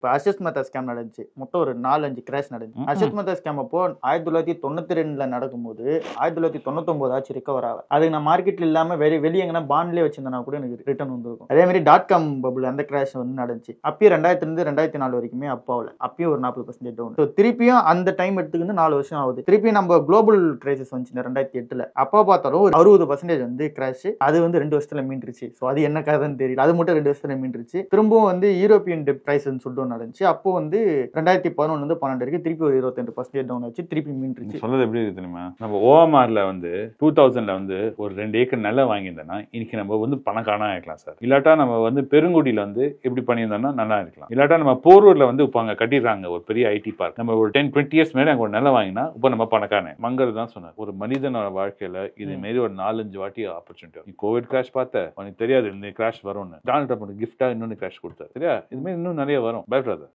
இப்போ அசித் meta scam நடந்துச்சு. மொத்தம் ஒரு நாலு அஞ்சு கிராஷ் நடந்துச்சு. அசித் மெத்தா ஸ்கேம் அப்போ ஆயிரத்தி தொள்ளாயிரத்தி தொண்ணூத்தி ரெண்டுல நடக்கும்போது ஆயிரத்தி தொள்ளாயிரத்தி தொண்ணூத்தொன்பது ஆச்சு ரிகவர் ஆகும் அதுக்கு நான் மார்க்கெட்ல இல்லாம வெளி வெளியே எங்கன்னா பாண்ட்லேயே வச்சிருந்தேனா கூட எனக்கு ரிட்டர்ன் வந்திருக்கும். அதே மாதிரி டாட் காம் பபுள் அந்த கிராஷ் வந்து நடந்துச்சு. அப்பயும் ரெண்டாயிரத்துல இருந்து ரெண்டாயிரத்தி நாலு வரைக்குமே அப்பாவில் அப்பயும் ஒரு நாற்பது பர்சன்டேஜ் டவுன் ஸோ திருப்பியும் அந்த டைம் எடுத்துக்கிட்டு நாலு வருஷம் ஆகுது. திருப்பியும் நம்ம குளோபல் கிரைசிஸ் வந்துச்சு ரெண்டாயிரத்தி எட்டுல. அப்போ பார்த்தாலும் ஒரு அறுபது பர்சன்டேஜ் வந்து கிராஷ் அது வந்து ரெண்டு வருஷத்துல மீண்டுருச்சு. ஸோ அது என்ன கதைன்னு தெரியல. அது மட்டும் ரெண்டு வருஷத்துல மீண்டுருச்சு. திரும்பவும் வந்து யூரோப்பியன் டெப் பிரைஸ்னு சொல்லிட்டு நடந்துச்சு. அப்போ வந்து ரெண்டாயிரத்தி பதினொன்று வந்து பன்னெண்டு வரைக்கும் திருப்பி ஒரு இருபத்தெண்டு பர்சன்டேஜ் டவுன் ஆச்சு திருப்பி நீ மீண்டுருச்சு சொல்றது எப்படி இருக்கு தெரியுமா? நம்ம ஓஎம்ஆர்ல வந்து டூ தௌசண்ட்ல வந்து ஒரு ரெண்டு ஏக்கர் நிலம் வாங்கியிருந்தோம்னா இன்னைக்கு நம்ம வந்து பணக்காரனா இருக்கலாம் சார். இல்லாட்டா நம்ம வந்து பெருங்குடியில வந்து எப்படி பண்ணியிருந்தோம்னா நல்லா இருக்கலாம். இல்லாட்டா நம்ம போரூர்ல வந்து இப்போ அங்க கட்டிடுறாங்க ஒரு பெரிய ஐடி பார்க் நம்ம ஒரு டென் டுவெண்ட்டி இயர்ஸ் மேலே அங்க ஒரு நிலம் வாங்கினா இப்போ நம்ம பணக்காரன் மங்கர் தான் சொன்னார். ஒரு மனிதனோட வாழ்க்கையில இது மாரி ஒரு நாலஞ்சு வாட்டி ஆப்பர்ச்சுனிட்டி நீ கோவிட் கிராஷ் பார்த்த உனக்கு தெரியாது இந்த கிராஷ் வரும்னு. டானல் ட்ரம்ப் கிஃப்டா இன்னொன்று கிராஷ் கொடுத்தாரு. சரியா? இது மாதிரி இன்னும் நிறைய வரும். I'd rather.